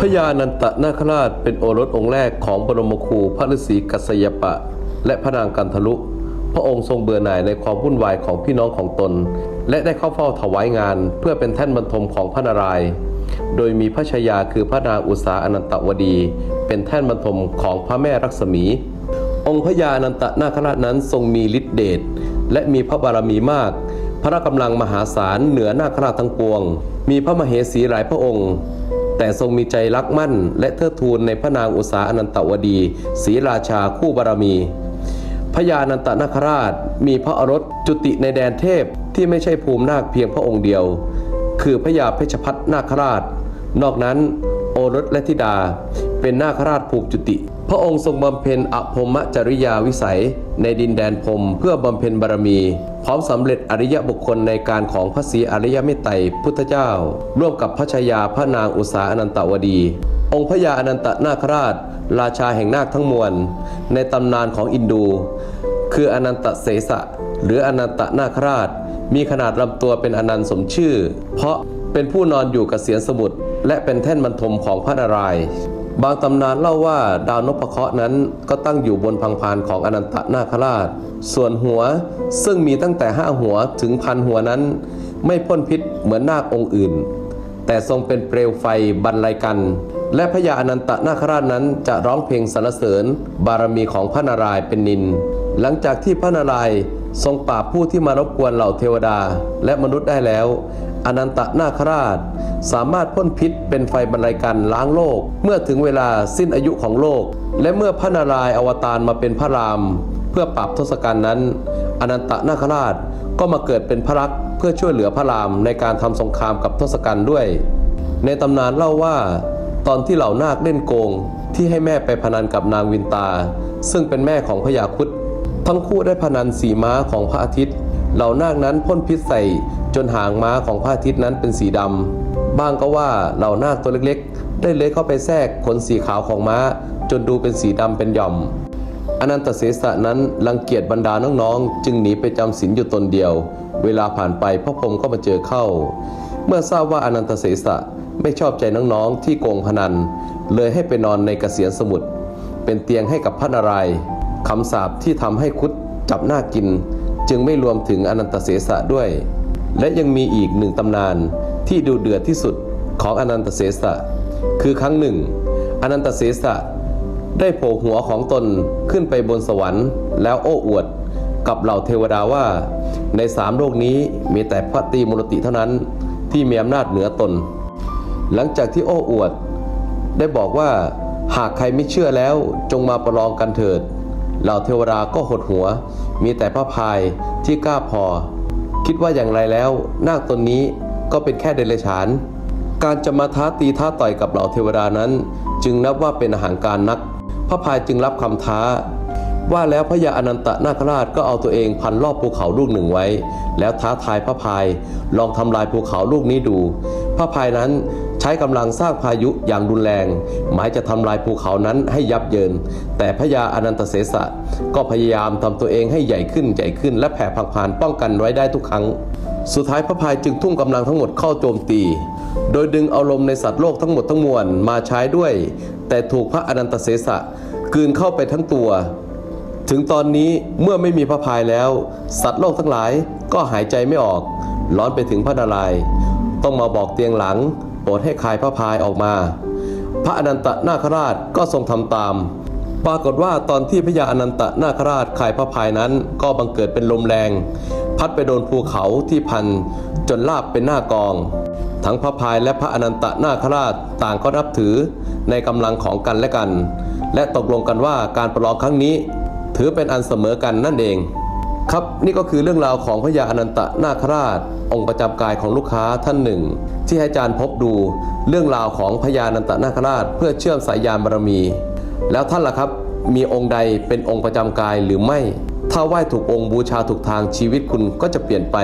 พญานันตนาคราชเป็นโอรสองค์แรกของบรมครูพระฤาษีกัสยปะ และพระนางกันทลุ พระองค์ทรงเบื่อหน่ายในความวุ่นวายของพี่น้องของตน และได้เข้าเฝ้าถวายงาน เพื่อเป็นแท่นบรรทมของพระนารายณ์โดยมีพระชายาคือพระนางอุษาอนันตวดี เป็นแท่นบรรทมของพระแม่รักษมี องค์พญาอนันตนาคราชนั้นทรงมีฤทธิเดชและมีพระบารมีมาก พระกำลังมหาศาลเหนือนาคราชทั้งปวง มีพระมเหสีหลายพระองค์ แต่ทรงมีใจรักมั่น และเทิดทูนในพระนางอุษาอนันตวดีศรีราชาคู่บารมีพญานันตนาคราชมีพระอรสจุติในแดนเทพที่ไม่ใช่ภูมินาคเพียงพระองค์เดียว คือพญาเพชรพัฒนาคราช นอกนั้นโอรสและธิดาเป็นนาคราชภูมิจุติ พระองค์ทรงบำเพ็ญอภมจริยาวิสัย ในดินแดนพรมเพื่อบำเพ็ญบารมี พร้อมสำเร็จอริยบุคคลในการของพระศรีอริยเมตไตรพุทธเจ้า ร่วมกับพระชายาพระนางอุษาอนันตวดี องค์พญาอนันตนาคราช ราชาแห่งนาคทั้งมวล ในตำนานของอินดู คืออนันตเสสะ หรืออนันตนาคราช มีขนาดลำตัวเป็นอนันต์สมชื่อ เพราะเป็นผู้นอนอยู่กับเสียนสมุทรและเป็นแท่นบรรทมของพระนารายณ์ บางตำนานเล่าว่าดาวนพเคราะห์นั้นก็ตั้งอยู่บนพังพานของอนันตนาคราช ส่วนหัวซึ่งมีตั้งแต่ห้าหัวถึงพันหัวนั้น ไม่พ่นพิษเหมือนนาคองค์อื่น แต่ทรงเป็นเปลวไฟบรรลัยกัน และพญาอนันตนาคราชนั้นจะร้องเพลงสรรเสริญ บารมีของพระนารายณ์เป็นนิน หลังจากที่พระนารายณ์ทรงปราบผู้ที่มารบกวนเหล่าเทวดาและมนุษย์ได้แล้ว อนันตนาคราช สามารถพ่นพิษเป็นไฟบรรลัยกันล้างโลก เมื่อถึงเวลาสิ้นอายุของโลก และเมื่อพระนารายณ์อวตารมาเป็นพระราม เพื่อปราบทศกัณฐ์นั้น อนันตนาคราชก็มาเกิดเป็นพระรักษ์เพื่อช่วยเหลือพระรามในการทำสงครามกับทศกัณฐ์ด้วย ในตำนานเล่าว่าตอนที่เหล่านาคเล่นโกงที่ให้แม่ไปพนันกับนางวินตา ซึ่งเป็นแม่ของพญาคุดทั้งคู่ได้พนันสีม้าของพระอาทิตย์ เหล่านาคนั้นพ่นพิษใส่จนหางม้าของพระอาทิตย์นั้นเป็นสีดำบ้างก็ว่าเหล่านาคตัวเล็กๆ ได้เลื้อยเข้าไปแทรกขนสีขาวของม้า จนดูเป็นสีดำเป็นหย่อม อนันตเสสะนั้นรังเกียจบรรดาน้องๆ จึงหนีไปจำศีลอยู่ตนเดียว เวลาผ่านไปพระพรหมก็มาเจอเข้า เมื่อทราบว่าอนันตเสสะไม่ชอบใจน้องๆ ที่โกงพนัน เลยให้ไปนอนในกเกษียนสมุทรเป็นเตียงให้กับพระนารายณ์คำสาปที่ทำให้คุดจับหน้ากิน จึงไม่รวมถึงอนันตเสสะด้วย และยังมีอีกหนึ่งตำนานที่ดูเดือดที่สุดของอนันตเสสะ คือครั้งหนึ่ง อนันตเสสะได้โผล่หัวของตนขึ้นไปบนสวรรค์แล้วโอ้อวดกับเหล่าเทวดาว่า ในสามโลกนี้มีแต่พระตีมุรติเท่านั้นที่มีอำนาจเหนือตน หลังจากที่โอ้อวด ได้บอกว่าหากใครไม่เชื่อแล้วจงมาประลองกันเถิด เหล่าเทวดาก็หดหัว มีแต่พระพายที่กล้าพอ คิดว่าอย่างไรแล้ว นาคตนนี้ก็เป็นแค่เดรัจฉาน การจะมาท้าตีท้าต่อยกับเหล่าเทวดานั้น จึงนับว่าเป็นอาหารการนัก พระพายจึงรับคำท้า ว่าแล้วพระยาอนันตนาคราชก็เอาตัวเองพันรอบภูเขาลูกหนึ่งไว้ แล้วท้าทายพระพายลองทำลายภูเขาลูกนี้ดู พระพายนั้น ใช้กำลังสร้างพายุอย่างรุนแรง หมายจะทำลายภูเขานั้นให้ยับเยิน แต่พระยาอนันตเสสะก็พยายามทำตัวเองให้ใหญ่ขึ้นใหญ่ขึ้น และแผ่พังพานป้องกันไว้ได้ทุกครั้ง สุดท้ายพระพายจึงทุ่มกำลังทั้งหมดเข้าโจมตี โดยดึงเอาลมในสัตว์โลกทั้งหมดทั้งมวลมาใช้ด้วย แต่ถูกพระอนันตเสสะกืนเข้าไปทั้งตัวถึงตอนนี้เมื่อไม่มีพระพายแล้ว สัตว์โลกทั้งหลายก็หายใจไม่ออก ร้อนไปถึงพระนารายณ์ต้องมาบอกเตียงหลัง โปรดให้คายพระพายออกมา พระอนันตนาคราชก็ทรงทำตาม ปรากฏว่าตอนที่พญาอนันตนาคราชคายพระพายนั้นก็บังเกิดเป็นลมแรง พัดไปโดนภูเขาที่พันจนลาบเป็นหน้ากอง ทั้งพระพายและพระอนันตนาคราชต่างก็นับถือในกำลังของกันและกัน และตกลงกันว่าการประลองครั้งนี้ ถือเป็นอันเสมอกันนั่นเอง ครับนี่ก็คือเรื่องราวของพญาอนันตนาคราช องค์ประจำกายของลูกค้าท่านหนึ่ง ที่ให้อาจารย์พบดูเรื่องราวของพญาอนันตนาคราช เพื่อเชื่อมสายยานบารมี แล้วท่านล่ะครับ มีองค์ใดเป็นองค์ประจำกายหรือไม่ ถ้าไหว้ถูกองค์บูชาถูกทางชีวิตคุณก็จะเปลี่ยนไป